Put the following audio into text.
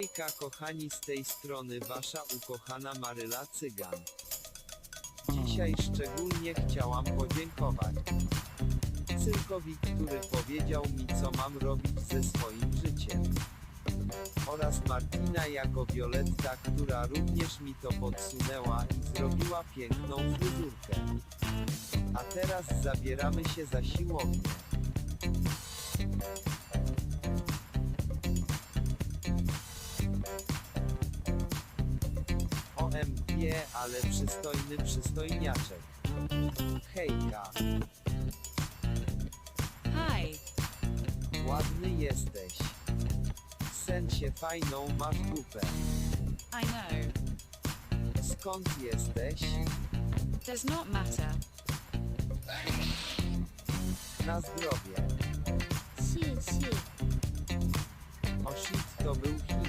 Hejka kochani z tej strony wasza ukochana Maryla Cygan. Dzisiaj szczególnie chciałam podziękować Cyrkowi, który powiedział mi co mam robić ze swoim życiem. Oraz Martina jako Violetta, która również mi to podsunęła i zrobiła piękną fryzurkę. A teraz zabieramy się za siłownię. OMG, ale przystojny przystojniaczek. Hejka, Hi, ładny jesteś. W sensie fajną masz dupę. I know. Skąd jesteś? Does not matter. Na zdrowie. 谢谢。O shit, to był hit.